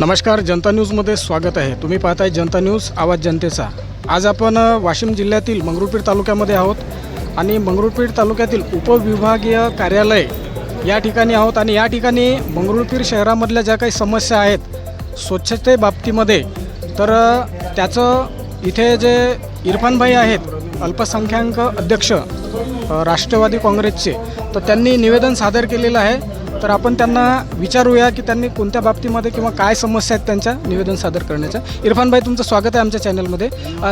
नमस्कार जनता न्यूजमध्ये स्वागत आहे. तुम्ही पाहताय जनता न्यूज आवाज जनतेचा. आज आपण वाशिम जिल्ह्यातील मंगरुळपीर तालुक्यामध्ये आहोत आणि मंगरुळपीर तालुक्यातील उपविभागीय कार्यालय या ठिकाणी आहोत आणि या ठिकाणी मंगरुळपीर शहरामधल्या ज्या काही समस्या आहेत स्वच्छतेबाबतीमध्ये तर त्याचं इथे जे इरफानभाई आहेत अल्पसंख्याक अध्यक्ष राष्ट्रवादी काँग्रेसचे तर त्यांनी निवेदन सादर केलेलं आहे. तर आपण त्यांना विचारूया की त्यांनी कोणत्या बाबतीमध्ये किंवा काय समस्या आहेत त्यांच्या निवेदन सादर करण्याच्या. इरफानभाई तुमचं स्वागत आहे आमच्या चॅनलमध्ये.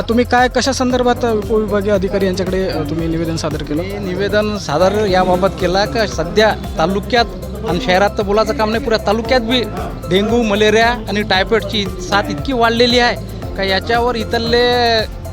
तुम्ही काय कशा संदर्भात उपविभागीय अधिकारी यांच्याकडे तुम्ही निवेदन सादर केलं? निवेदन सादर याबाबत केला का सध्या तालुक्यात आणि शहरात तर बोलायचं काम नाही पुऱ्या तालुक्यात बी डेंग्यू मलेरिया आणि टायफॉईडची साथ इतकी वाढलेली आहे का याच्यावर इथले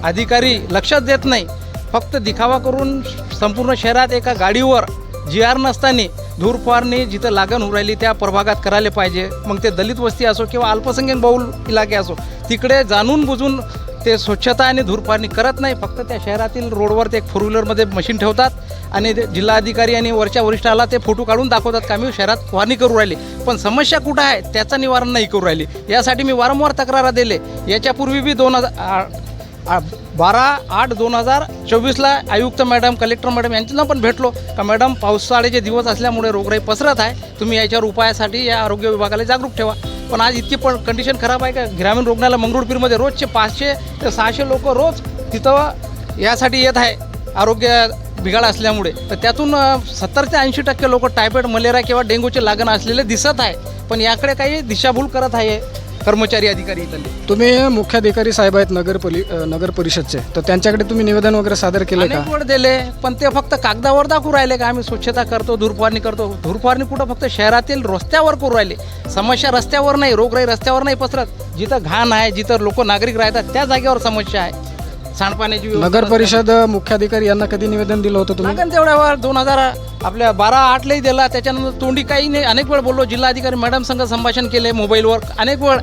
अधिकारी लक्षच देत नाही. फक्त दिखावा करून संपूर्ण शहरात एका गाडीवर जी आर नसताना धूर फवारणी जिथं लागण होऊ राहिली त्या प्रभागात करायला पाहिजे. मग ते दलित वस्ती असो किंवा अल्पसंख्याक बहुल इलाके असो तिकडे जाणून बुजून ते स्वच्छता आणि धूरपारणी करत नाही. फक्त त्या शहरातील रोडवर ते एक फोर व्हीलरमध्ये मशीन ठेवतात आणि जिल्हाधिकारी आणि वरच्या वरिष्ठाला ते फोटो काढून दाखवतात का मी शहरात फवारणी करू राहिली. पण समस्या कुठं आहे? त्याचं निवारण नाही करू राहिली. यासाठी मी वारंवार तक्रारा दिले. याच्यापूर्वी बी दोन हजार आ- बारा आठ दोन हजार चोवीसला आयुक्त मॅडम कलेक्टर मॅडम यांच्यानं पण भेटलो. का मॅडम पावसाळ्याचे दिवस असल्यामुळे रोगराई पसरत आहे. तुम्ही याच्यावर उपायासाठी या आरोग्य विभागाला जागरूक ठेवा. पण आज इतकी पण कंडिशन खराब आहे का? ग्रामीण रुग्णालय मंगरुळपीरमध्ये रोजचे पाचशे ते सहाशे लोक रोज तिथं यासाठी येत आहे. आरोग्य बिघाड असल्यामुळे. तर त्यातून सत्तर ते ऐंशी टक्के लोक टायफॉईड मलेरिया किंवा डेंग्यूचे लागण असलेले दिसत आहे. पण याकडे काही दिशाभूल करत आहे. कर्मचारी अधिकारी इथले तुम्ही मुख्याधिकारी साहेब आहेत नगर परि नगर परिषदचे. तर त्यांच्याकडे तुम्ही निवेदन वगैरे सादर केलं का? अनेक वेळ दिले पण ते फक्त कागदावर दाखवू राहिले का? आम्ही स्वच्छता करतो धूरफवारणी करतो. धूरफवारणी कुठं? फक्त शहरातील रस्त्यावर करू राहिले. समस्या रस्त्यावर नाही रोगराई रस्त्यावर नाही पसरत. जिथं घाण आहे जिथं लोक नागरिक राहतात त्या जागेवर समस्या आहे. सांडपाण्याची नगर परिषद मुख्याधिकारी यांना कधी निवेदन दिलं होतं तुम्ही? लागन तेवढ्या वेळ दोन हजार आपल्या बारा आठलाही दिला. त्याच्यानंतर तोंडी काही नाही. अनेक वेळ बोललो जिल्हाधिकारी मॅडम संघ संभाषण केले मोबाईलवर. अनेक वेळ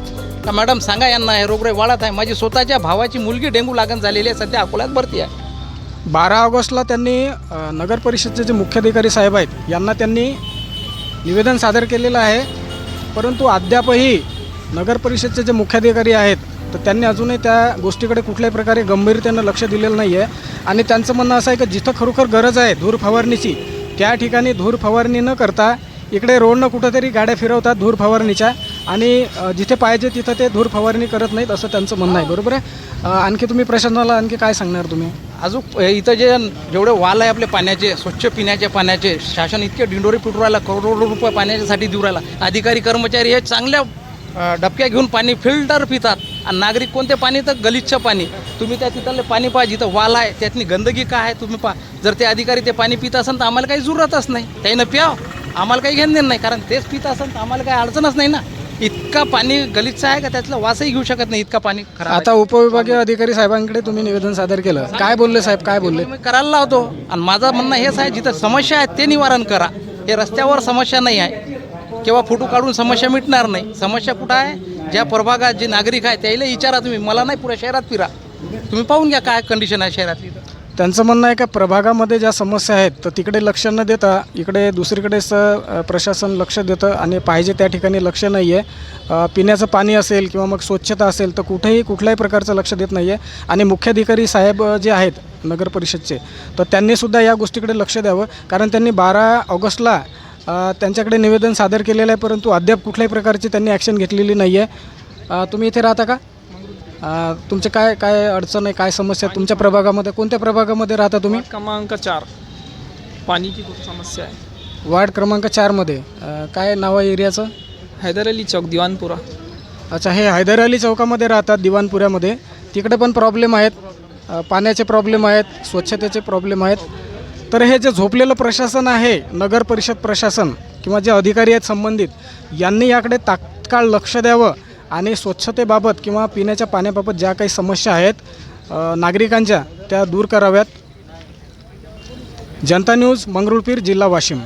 का मॅडम सांगा यांना हे रोगराई वाढत आहे. माझी स्वतःच्या भावाची मुलगी डेंग्यू लागण झालेली आहे. सध्या अकोल्यात भरती आहे. बारा ऑगस्टला त्यांनी अ, नगर परिषदेचे जे मुख्याधिकारी साहेब आहेत यांना त्यांनी निवेदन सादर केलेलं आहे. परंतु अद्यापही नगर परिषदचे जे मुख्याधिकारी आहेत तर त्यांनी अजूनही त्या गोष्टीकडे कुठल्याही प्रकारे गंभीरतेनं लक्ष दिलेलं नाही आहे आणि त्यांचं म्हणणं असं आहे की जिथं खरोखर गरज आहे धूर फवारणीची त्या ठिकाणी धूर फवारणी न करता इकडे रोडनं कुठंतरी गाड्या फिरवतात धूर फवारणीच्या. आणि जिथे पाहिजे तिथं ते धूर फवारणी करत नाहीत असं त्यांचं म्हणणं आहे. बरोबर आहे? आणखी तुम्ही प्रशासनाला आणखी काय सांगणार तुम्ही? अजून इथं जे जेवढे वाल आहे आपले पाण्याचे स्वच्छ पिण्याचे पाण्याचे शासन इतके डिंडोरी पिटू राहिला करोडो रुपये पाण्याच्यासाठी देऊ राहिला. अधिकारी कर्मचारी हे चांगल्या डबक्या घेऊन पाणी फिल्टर पितात. आणि नागरिक कोणते पाणी तर गलिच्छ पाणी. तुम्ही त्या तिथले पाणी पहा जिथं वाल आहे त्यातनी गंदगी काय आहे तुम्ही पहा. जर ते अधिकारी ते पाणी पित असेल तर आम्हाला काही जरूरतच नाही. त्यानं प्याव. आम्हाला काही घेणं देणं नाही कारण तेच पित असेल तर आम्हाला काही अडचणच नाही ना. इतका पाणी गलिच्छ आहे का? त्यातलं वासही घेऊ शकत नाही इतका पाणी. आता उपविभागीय अधिकारी साहेबांकडे तुम्ही निवेदन सादर केलं. काय बोलले साहेब? काय बोलले? मी करायला लावतो. आणि माझं म्हणणं हेच आहे जिथं समस्या आहे ते निवारण करा. हे रस्त्यावर समस्या नाही आहे. किंवा फोटो काढून समस्या मिटणार नाही. समस्या कुठं आहे? ज्या प्रभागात जे नागरिक आहे त्याला विचारा तुम्ही. मला नाही पुऱ्या शहरात फिरा. तुम्ही पाहून घ्या काय कंडिशन आहे शहरातली त्यांचं म्हणणं आहे का प्रभागामध्ये ज्या समस्या आहेत तर तिकडे लक्ष न देता इकडे दुसरीकडेच अ, प्रशासन लक्ष देतं आणि पाहिजे त्या ठिकाणी लक्ष नाही आहे पिण्याचं पाणी असेल किंवा मग स्वच्छता असेल तर कुठेही कुठल्याही प्रकारचं लक्ष देत नाही आहे आणि मुख्याधिकारी साहेब अ, जे आहेत नगर परिषदचे तर त्यांनीसुद्धा या गोष्टीकडे लक्ष द्यावं. कारण त्यांनी बारा ऑगस्टला त्यांच्याकडे निवेदन सादर केलेलं आहे परंतु अद्याप कुठल्याही प्रकारची त्यांनी ॲक्शन घेतलेली नाही आहे तुम्ही इथे राहता का? तुमचे काय काय अडचण आहे काय समस्या आहे? तुमच्या प्रभागामध्ये कोणत्या प्रभागामध्ये राहता तुम्ही? क्रमांक चार. की खूप समस्या आहे. वार्ड क्रमांक चारमध्ये काय नाव आहे एरियाचं? हैदर अली चौक दिवानपुरा. अच्छा हे हैदर अली चौकामध्ये राहतात दिवाणपुऱ्यामध्ये तिकडे पण प्रॉब्लेम आहेत. पाण्याचे प्रॉब्लेम आहेत स्वच्छतेचे प्रॉब्लेम आहेत. तर हे जे झोपलेलं प्रशासन आहे नगर परिषद प्रशासन किंवा जे अधिकारी आहेत संबंधित यांनी याकडे तात्काळ लक्ष द्यावं आणि स्वच्छतेबाबत किंवा पिण्याच्या पाण्याबाबत ज्या काही समस्या आहेत नागरिकांच्या त्या दूर कराव्यात. जनता न्यूज मंगरुळपीर जिल्हा वाशिम.